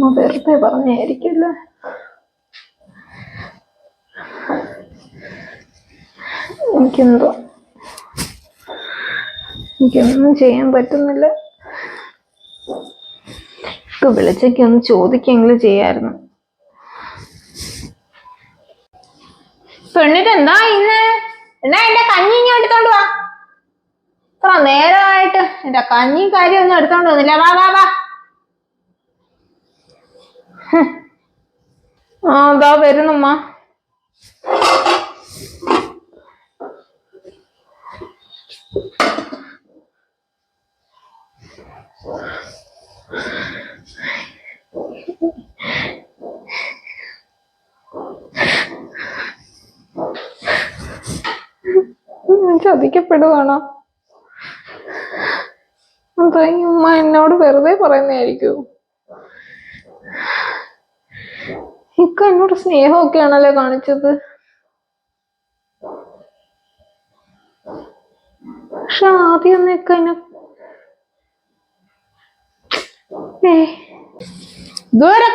ഉമ്മ വെറുതെ പറഞ്ഞായിരിക്കില്ല എനിക്കെന്തോ എനിക്കൊന്നും ചെയ്യാൻ പറ്റുന്നില്ല. ഇപ്പൊ വിളിച്ചൊക്കെ ഒന്ന് ചോദിക്കെങ്കിലും ചെയ്യായിരുന്നു. പെണ്ണിട്ട് എന്താ ഇന്ന്? എന്നാ എന്റെ കഞ്ഞി ഇനി എടുത്തോണ്ട് വാ. നേരമായിട്ട് എന്റെ കഞ്ഞി കാര്യം ഒന്നും എടുത്തോണ്ട് വന്നില്ല. വാ വാ വാ. ആ അതാ വരുന്നമ്മ. ചതിക്കപ്പെടുവാണോ? അതാ ഉമ്മ എന്നോട് വെറുതെ പറയുന്നതായിരിക്കൂ. ഇക്ക എന്നോട് സ്നേഹമൊക്കെയാണല്ലോ കാണിച്ചത്? പക്ഷെ ആദ്യം ഒന്നും ഇക്ക എന്നെ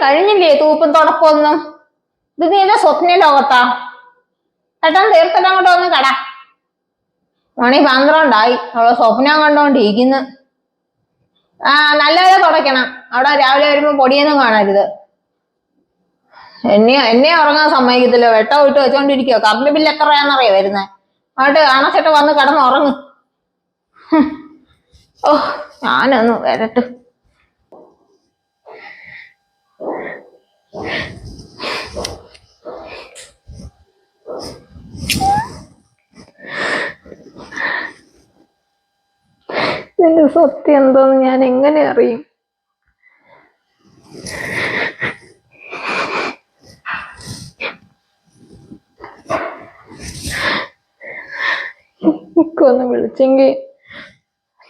കഴിഞ്ഞില്ലേ തൂപ്പും തുടപ്പൊന്നും ഇത് നീ എന്റെ സ്വപ്ന ലോകത്താ. ഏട്ടൻ തീർത്തിട്ട് അങ്ങോട്ട് വന്ന് കട. മണി പന്ത്രണ്ടായി. അവളെ സ്വപ്നം കണ്ടോണ്ടിരിക്കുന്നു. ആ നല്ലപോലെ തുടയ്ക്കണം. അവിടെ രാവിലെ വരുമ്പോ പൊടിയൊന്നും കാണരുത്. എന്നെ എന്നെ ഉറങ്ങാൻ സമ്മതിക്കത്തില്ല. വെട്ട വിട്ട് വെച്ചോണ്ടിരിക്കുക കറണ്ട് ബില്ല് എത്രയാണെന്നറിയോ വരുന്നത് അങ്ങോട്ട് അണച്ചിട്ട് വന്ന് കിടന്ന് ഉറങ്ങ്. ഓ ഞാനൊന്ന് വരട്ട്. സത്യം എന്തോന്ന് ഞാൻ എങ്ങനെ അറിയും ഒക്കെ ഒന്ന് വിളിച്ചെങ്കിൽ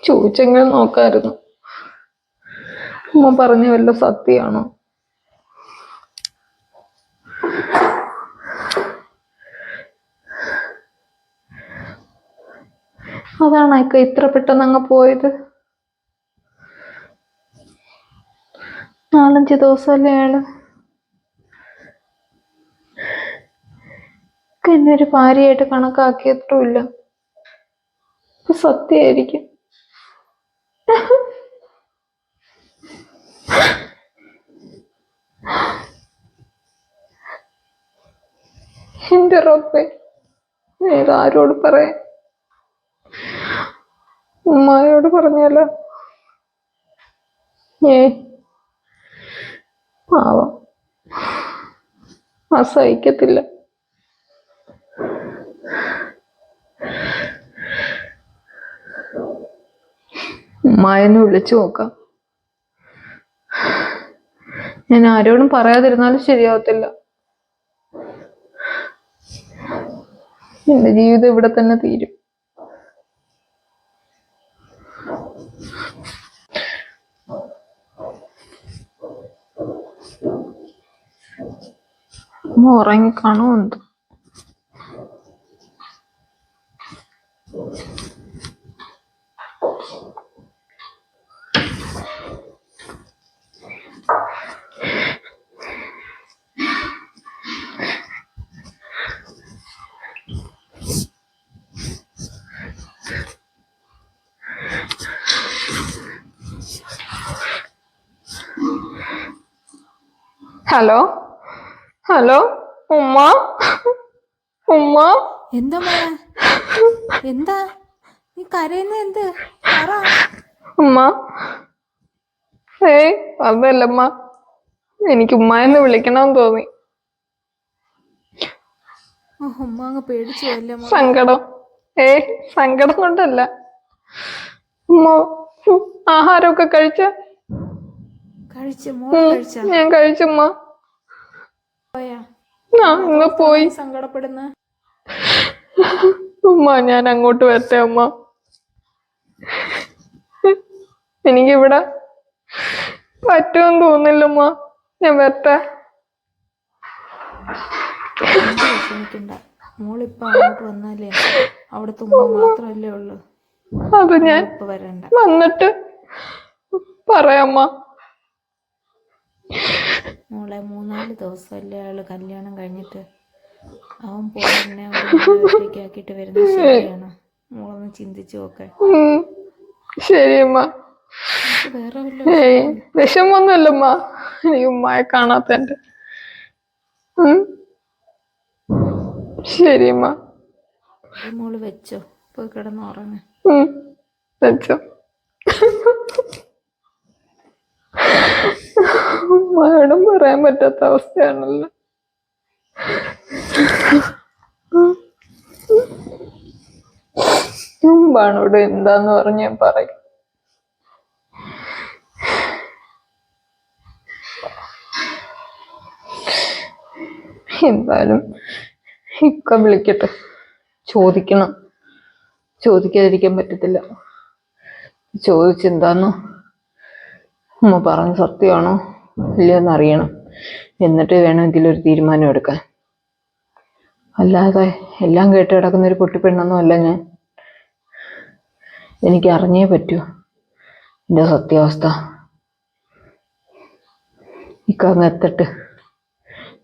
ചോദിച്ചെങ്കിൽ നോക്കായിരുന്നു. ഉമ്മ പറഞ്ഞ വല്ല സത്യമാണോ? അതാണ് അയക്ക ഇത്ര പെട്ടെന്ന് അങ്ങ് പോയത്? നാലഞ്ച് ദിവസമല്ലേ അയാൾ ഒരു ഭാര്യയായിട്ട് കണക്കാക്കിയത്രമില്ല സത്യമായിരിക്കും. എന്റെ റബ്ബെ ഇതാരോട് പറയാൻ? ഉമ്മായോട് പറഞ്ഞാലോ? ഏ പാവം. ആ സഹിക്കത്തില്ല ഉമ്മായെന്ന് വിളിച്ചു നോക്കാം. ഞാൻ ആരോടും പറയാതിരുന്നാലും ശരിയാവത്തില്ല. എന്റെ ജീവിതം ഇവിടെ തന്നെ തീരും. ഉറങ്ങിക്കാണോ എന്തോ? ഹലോ ഹലോ ഉമ്മ? ഉമ്മ? എന്താ മോളെ? എന്താ? നീ കരയുന്ന എന്ത്? പറ. ഉമ്മ? ഏയ് അതല്ലമ്മ. എനിക്ക് ഉമ്മ എന്ന് വിളിക്കണമെന്ന് തോന്നി. ഓ, ഉമ്മ അങ്ങ് പേടിച്ചു മോളെ? സങ്കടം. ഏ സങ്കടം കൊണ്ടല്ല. ഉമ്മ ഉം, ആഹാരമൊക്കെ കഴിച്ച? ഞാൻ കഴിച്ചുമ്മ പോയാ? സങ്കടപ്പെടുന്ന? ഉമ്മ ഞാൻ അങ്ങോട്ട് വരട്ടെ അമ്മ എനിക്കിവിടെ പറ്റുമെന്ന് തോന്നില്ലമ്മ ഞാൻ വരട്ടെ. എന്ത് വിഷമിക്കണ്ട. മോളിപ്പോ അങ്ങോട്ട് വന്നാലേ അവിടുത്തെ ഉമ്മ മാത്രമല്ലേ ഉള്ളു. അത് ഞാൻ വരണ്ട. വന്നിട്ട് പറയാമ്മ മോളെ മൂന്നാൽ ദിവസമല്ലേ അയാൾ കല്യാണം കഴിഞ്ഞിട്ട്. അവൻ പോയി എന്നെ ശരിയാണ് വരുന്നത് മോളൊന്ന് ചിന്തിച്ചു നോക്കെ. ശരിയമ്മ വിഷമൊന്നുമില്ലമ്മ എനിക്ക് ഉമ്മയെ കാണാത്തന്റെ. ശരിയമ്മ മോൾ വെച്ചോ. പോയി കിടന്നു ഉറങ്ങ. വെച്ചോ. ഉമ്മയോടും പറയാൻ പറ്റാത്ത അവസ്ഥയാണല്ലോ. മുമ്പാണോട് എന്താന്ന് പറഞ്ഞ് ഞാൻ പറയും. എന്തായാലും ഇക്ക വിളിക്കട്ടെ. ചോദിക്കണം. ചോദിക്കാതിരിക്കാൻ പറ്റത്തില്ല. ചോദിച്ചെന്താന്നോ? ഉമ്മ പറഞ്ഞ സത്യമാണോ? ഇല്ലയോ അറിയണം എന്നിട്ട് വേണം ഇതിലൊരു തീരുമാനം എടുക്കാൻ. അല്ലാതെ എല്ലാം കേട്ട് കിടക്കുന്ന ഒരു പൊട്ടിപ്പെണ്ണൊന്നും അല്ല ഞാൻ. എനിക്ക് അറിഞ്ഞേ പറ്റൂ. എന്റെ സത്യാവസ്ഥ? ഇക്കങ്ങ് എത്തട്ട്.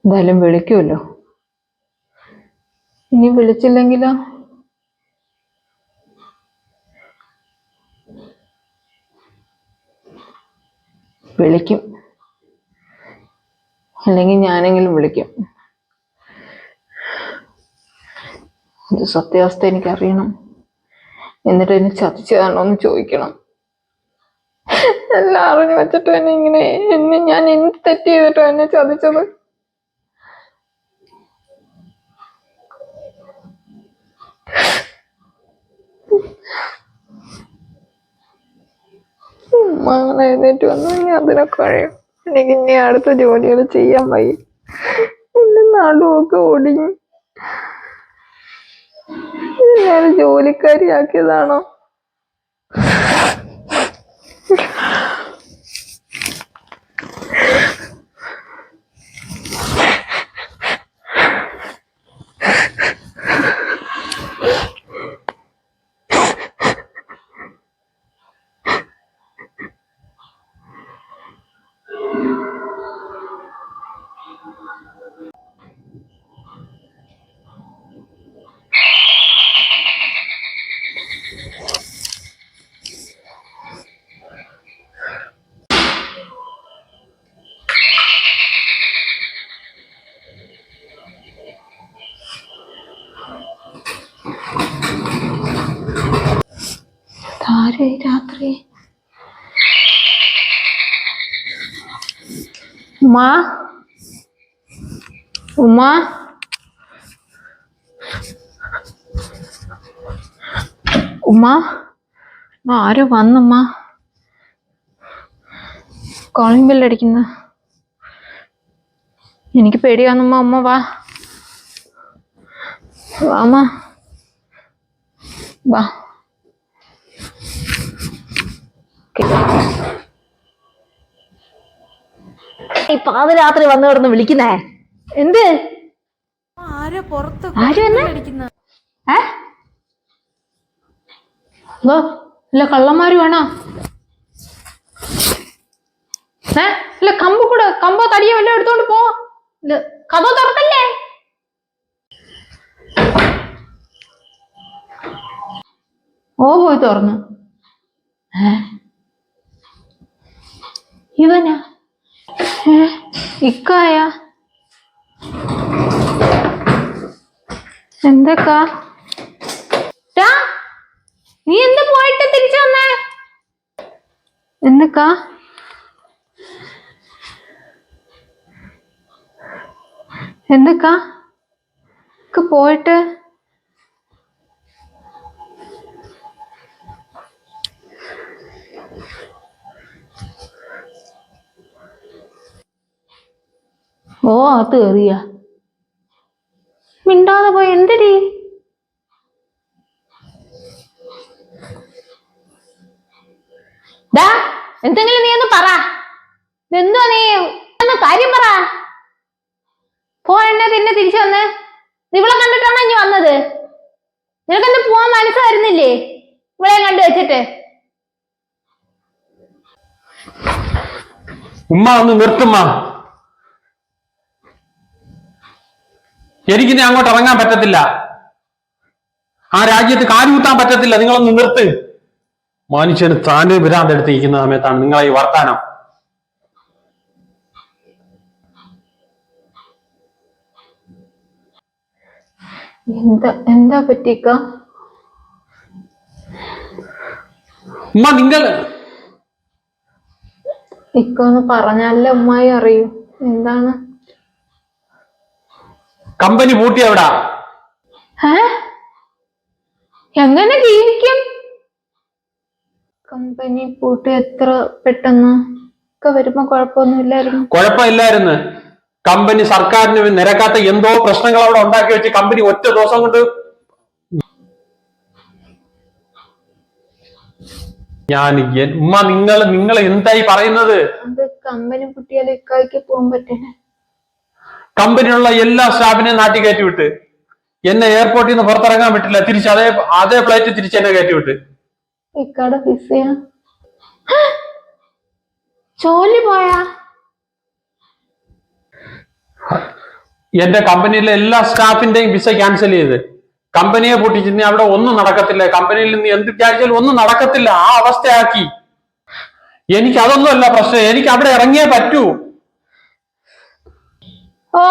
എന്തായാലും വിളിക്കുമല്ലോ. ഇനി വിളിച്ചില്ലെങ്കിലോ? വിളിക്കും. അല്ലെങ്കിൽ ഞാനെങ്കിലും വിളിക്കും ഇത് സത്യാവസ്ഥ എനിക്കറിയണം എന്നിട്ട് എന്നെ ചതിച്ചതാണോ എന്ന് ചോദിക്കണം എല്ലാം അറിഞ്ഞു വെച്ചിട്ട് എന്നെ ഇങ്ങനെ എന്നെ ഞാൻ എന്ത് തെറ്റ് ചെയ്തിട്ടോ എന്നെ ചതിച്ചത് അങ്ങനെ എഴുന്നേറ്റ് വന്നു അതിനൊക്കെ കഴിയും എനിക്ക് ഇനി അടുത്ത ജോലികൾ ചെയ്യാൻ വയ്യ എന്റെ നടുവൊക്കെ ഒടിഞ്ഞു. ഞാൻ ജോലിക്കാരിയാക്കിയതാണോ ആരെ രാത്രി ഉമ്മ. ഉമ്മ. ഉമ്മ. ആരോ വന്നുമ്മ കോളിംഗ് ബെല്ലടിക്കുന്ന എനിക്ക് പേടിയാന്നുമ്മ ഉമ്മ വാ. വാമ വാ. ഈ പാതിരാത്രി വന്നു കിടന്ന് വിളിക്കുന്നേ? എന്ത്? ആരോ പുറത്ത് ആര് ഏ? അതോ വേണോ? ഏ? ഇല്ല കമ്പ് കൂടെ കമ്പോ തടിയോ വല്ലതും എടുത്തോണ്ട് പോ. കഥ തുറക്കല്ലേ? ഓ പോയി തുറന്നു. ഏ? ഇവനാ? ഇക്കായ? എന്തൊക്കാ? നീ എന്താ പോയിട്ട് തിരിച്ചു വന്നേ? എന്തൊക്കാ? എന്തൊക്കാ? പോയിട്ട് അത് കയറിയ മിണ്ടാതെ പോയി എന്തടി? ഡാ എന്തെങ്കിലും നീ ഒന്ന് പറ. എന്തോ നീ? ഒന്ന് കാര്യം പറ. പോയെന്നെ പിന്നെ തിരിച്ചു വന്ന്. ഇവളെ കണ്ടിട്ടാണോ ഇനി വന്നത്? നിനക്കെന്ത് പോവാൻ മനസ്സ് വരുന്നില്ലേ? ഇവളെ കണ്ടു വെച്ചിട്ട്. ഉമ്മ ഒന്ന് നിർത്തുമ്മ. എനിക്കിനി അങ്ങോട്ട് ഇറങ്ങാൻ പറ്റത്തില്ല. ആ രാജ്യത്ത് കാലുകുത്താൻ പറ്റത്തില്ല. നിങ്ങളൊന്ന് നിർത്ത്. മനുഷ്യന് താന് വിരാന്തെടുത്തിരിക്കുന്ന സമയത്താണ് നിങ്ങളെ ഈ വർത്താനം. എന്താ എന്താ പറ്റിക്ക? ഉമ്മ നിങ്ങൾ ഇക്കൊന്ന് പറഞ്ഞാലേ ഉമ്മായി അറിയൂ. എന്താണ്? കമ്പനി പൂട്ടി എവിടാ? എങ്ങനെ ജീവിക്കും? കമ്പനി പൂട്ടി എത്ര പെട്ടെന്ന്? ഒക്കെ വരുമ്പോ കുഴപ്പമൊന്നുമില്ലായിരുന്നു. കുഴപ്പമില്ലായിരുന്നു. കമ്പനി സർക്കാരിന് നിരക്കാത്ത എന്തോ പ്രശ്നങ്ങൾ അവിടെ ഉണ്ടാക്കി വെച്ച് കമ്പനി ഒറ്റ ദിവസം കൊണ്ട് ഞാൻ ഉമ്മ നിങ്ങൾ നിങ്ങൾ എന്തായി പറയുന്നത്? അത് കമ്പനി ഇക്കായ്ക്ക് പോകാൻ പറ്റില്ല കമ്പനിയുള്ള എല്ലാ സ്റ്റാഫിനെയും നാട്ടി കയറ്റി വിട്ട്. എന്നെ എയർപോർട്ടിൽ നിന്ന് പുറത്തിറങ്ങാൻ പറ്റില്ല. തിരിച്ച് അതേ അതേ ഫ്ലൈറ്റ് തിരിച്ച് എന്നെ കയറ്റി വിട്ട്. ജോലി പോയാ? എന്റെ കമ്പനിയിലെ എല്ലാ സ്റ്റാഫിന്റെയും വിസ ക്യാൻസൽ ചെയ്ത്. കമ്പനിയെ പൂട്ടിച്ചിരുന്ന അവിടെ ഒന്നും നടക്കത്തില്ല. കമ്പനിയിൽ നിന്ന് എന്ത് വിചാരിച്ചാലും ഒന്നും നടക്കത്തില്ല. ആ അവസ്ഥയാക്കി. എനിക്ക് അതൊന്നുമല്ല പ്രശ്നം. എനിക്ക് അവിടെ ഇറങ്ങിയേ പറ്റൂ. ഓ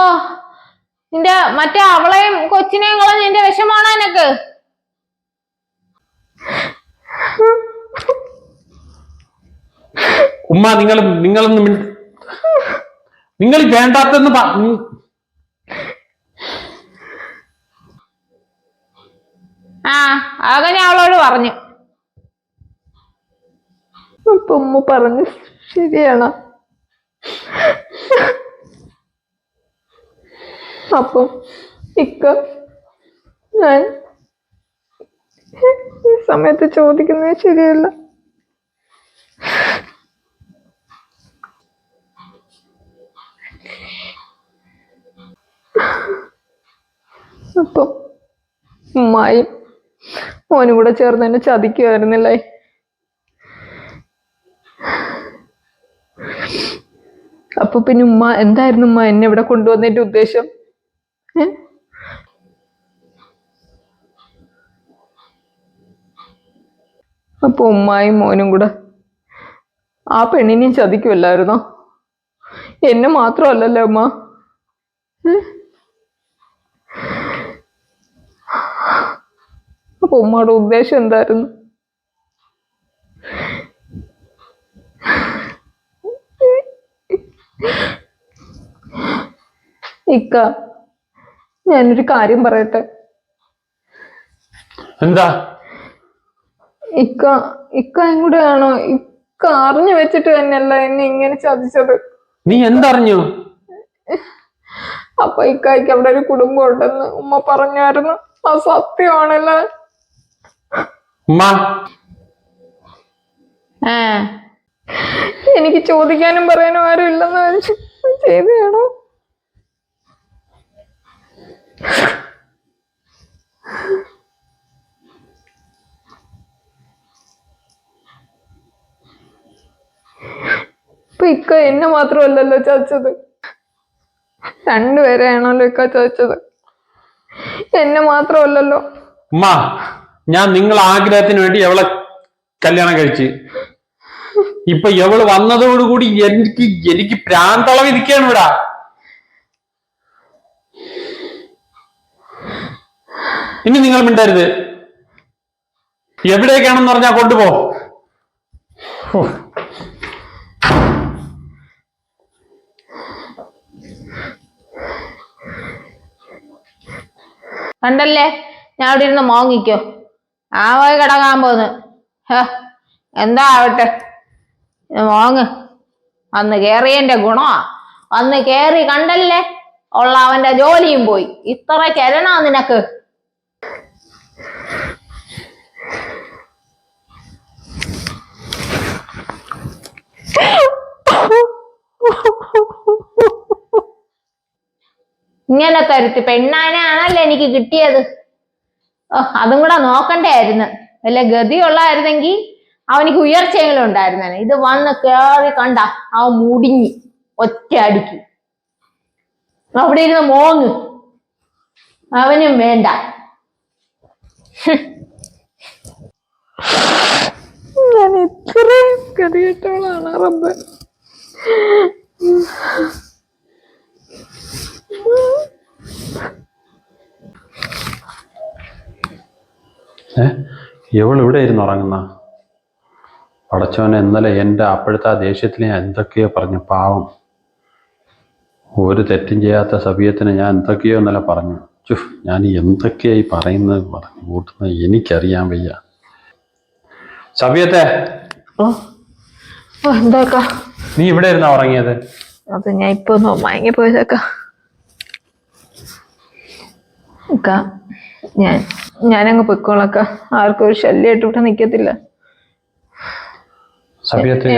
നിന്റെ മറ്റേ അവളെയും കൊച്ചിനെയും കളഞ്ഞ് നിന്റെ വിഷമാണോ എനക്ക്? ഉമ്മ നിങ്ങൾ നിങ്ങളൊന്നും നിങ്ങൾ വേണ്ടാത്തെന്ന് പ- ഉം. ആ അതൊക്കെ ഞാൻ അവളോട് പറഞ്ഞു. അപ്പൊ ഉമ്മ പറഞ്ഞു ശരിയാണ്? അപ്പം ഇക്ക ഞാൻ ഈ സമയത്ത് ചോദിക്കുന്നത് ശരിയല്ല. അപ്പം ഉമ്മായും മോനും കൂടെ ചേർന്ന് എന്നെ ചതിക്കുമായിരുന്നില്ലേ അപ്പൊ പിന്നെ ഉമ്മ എന്തായിരുന്നു ഉമ്മ എന്നെ ഇവിടെ കൊണ്ടുവന്നതിന്റെ ഉദ്ദേശം? അപ്പൊ ഉമ്മായും മോനും കൂടെ ആ പെണ്ണിനെയും ചതിക്കുമല്ലായിരുന്നോ എന്നെ മാത്രമല്ലല്ലോ ഉമ്മ? അപ്പൊ ഉമ്മയുടെ ഉദ്ദേശം എന്തായിരുന്നു? ഇക്ക ഞാനൊരു കാര്യം പറയട്ടെ? എന്താ? ഇക്ക ഇക്കയും കൂടെ ആണോ ഇക്ക അറിഞ്ഞു വെച്ചിട്ട് തന്നെയല്ല എന്നെ ഇങ്ങനെ ചതിച്ചത്. നീ എന്തറിഞ്ഞു? അപ്പൊ ഇക്കായ്ക്ക് അവിടെ ഒരു കുടുംബം ഉണ്ടെന്ന് ഉമ്മ പറഞ്ഞായിരുന്നു. ആ സത്യമാണല്ലേ? ഉമ്മ. എനിക്ക് ചോദിക്കാനും പറയാനും ആരും ഇല്ലെന്ന് വെച്ച് ചെയ്തതാണോ? ഇപ്പൊ ഇക്ക എന്നെ മാത്രമല്ലല്ലോ ചതച്ചത്. രണ്ടുപേരെയാണല്ലോ ഇക്ക ചതച്ചത്. എന്നെ മാത്രമല്ലല്ലോ. ഉമ്മ ഞാൻ നിങ്ങൾ ആഗ്രഹത്തിന് വേണ്ടി എവളെ കല്യാണം കഴിച്ച്. ഇപ്പൊ എവൾ വന്നതോടുകൂടി എനിക്ക് എനിക്ക് പ്രാന്തളവ് ഇരിക്കുകയാണ് ഇനി നിങ്ങൾ മിണ്ടരുത്. എവിടേക്കാണെന്ന് പറഞ്ഞാൽ കൊണ്ടുപോ. കണ്ടല്ലേ? ഞാൻ അവിടെ ഇരുന്ന് മോങ്ങിക്കോ. ആ പോയി കിടക്കാൻ പോന്ന്. എന്താ ആവട്ടെ മോങ്ങ്. അന്ന് കേറിയന്റെ ഗുണമാ അന്ന് കേറി കണ്ടല്ലേ? ഉള്ള അവന്റെ ജോലിയും പോയി. ഇത്ര കരണാ നിനക്ക്. ഇങ്ങനത്തെ കരുത്ത്. പെണ്ണാനാണല്ലോ എനിക്ക് കിട്ടിയത്? ഓ അതും കൂടെ നോക്കണ്ടായിരുന്നു. വല്ല ഗതിയുള്ളായിരുന്നെങ്കിൽ അവനിക്ക് ഉയർച്ചയെങ്കിലും ഉണ്ടായിരുന്നേ ഇത് വന്ന് കേറി കണ്ട അവൻ മുടിഞ്ഞി ഒറ്റ അടിക്ക്. അവിടെ ഇരുന്ന് മോങ്ങ്. അവനും വേണ്ട. ഞാൻ ഇത്രയും ഗതികെട്ടവളാണ് റബ്ബ്. ഏ ഇവൾ ഇവിടെ ഇരുന്ന് ഉറങ്ങുന്ന. പടച്ചോനെ ഇന്നലെ എന്റെ അപ്പോഴത്തെ ആ ദേഷ്യത്തിൽ ഞാൻ എന്തൊക്കെയോ പറഞ്ഞു. പാവം. ഒരു തെറ്റും ചെയ്യാത്ത സഭയത്തിന് ഞാൻ എന്തൊക്കെയോ ഇന്നലെ പറഞ്ഞു. ചു ഞാൻ എന്തൊക്കെയായി പറയുന്നത് പറഞ്ഞു. കൂട്ടുന്നത് എനിക്കറിയാൻ വയ്യ. ഓ, എന്താക്കാ നീ ഇവിടെ ഇരുന്നാ ഉറങ്ങിയത്? അത് ഞാൻ ഇപ്പൊ ഒന്ന് മയങ്ങി പോയതാക്കാ. ഞാൻ ഞാനങ്ങ് പൊയ്ക്കോളക്ക. ആർക്കും ഒരു ശല്യമായിട്ട് ഇവിടെ നിക്കത്തില്ല.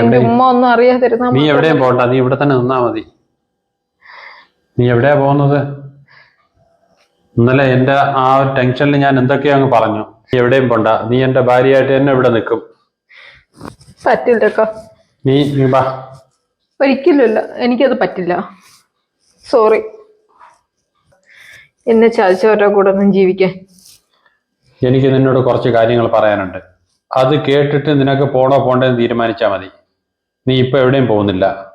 എന്റെ ഉമ്മ ഒന്നും അറിയാതിരുന്ന നീ എവിടെയും പോണ്ട നീ ഇവിടെ തന്നെ നിന്നാ മതി. നീ എവിടെയാ പോകുന്നത്? ഇന്നലെ എന്റെ ആ ഒരു ടെൻഷനിൽ ഞാൻ എന്തൊക്കെയോ അങ്ങ് പറഞ്ഞു. നീ എവിടെയും പോണ്ട. നീ എന്റെ ഭാര്യയായിട്ട് തന്നെ ഇവിടെ നിൽക്കും. പറ്റില്ലക്ക. നീ നീ വാ. ഒരിക്കലുമില്ല. എനിക്കത് പറ്റില്ല. സോറി എന്നെ ചതിച്ചവരുടെ കൂടെ ഒന്നും ജീവിക്കാൻ. എനിക്ക് നിന്നോട് കുറച്ച് കാര്യങ്ങൾ പറയാനുണ്ട്. അത് കേട്ടിട്ട് നിനക്ക് പോണോ പോണ്ടേന്ന് തീരുമാനിച്ചാൽ മതി. നീ ഇപ്പൊ എവിടെയും പോകുന്നില്ല.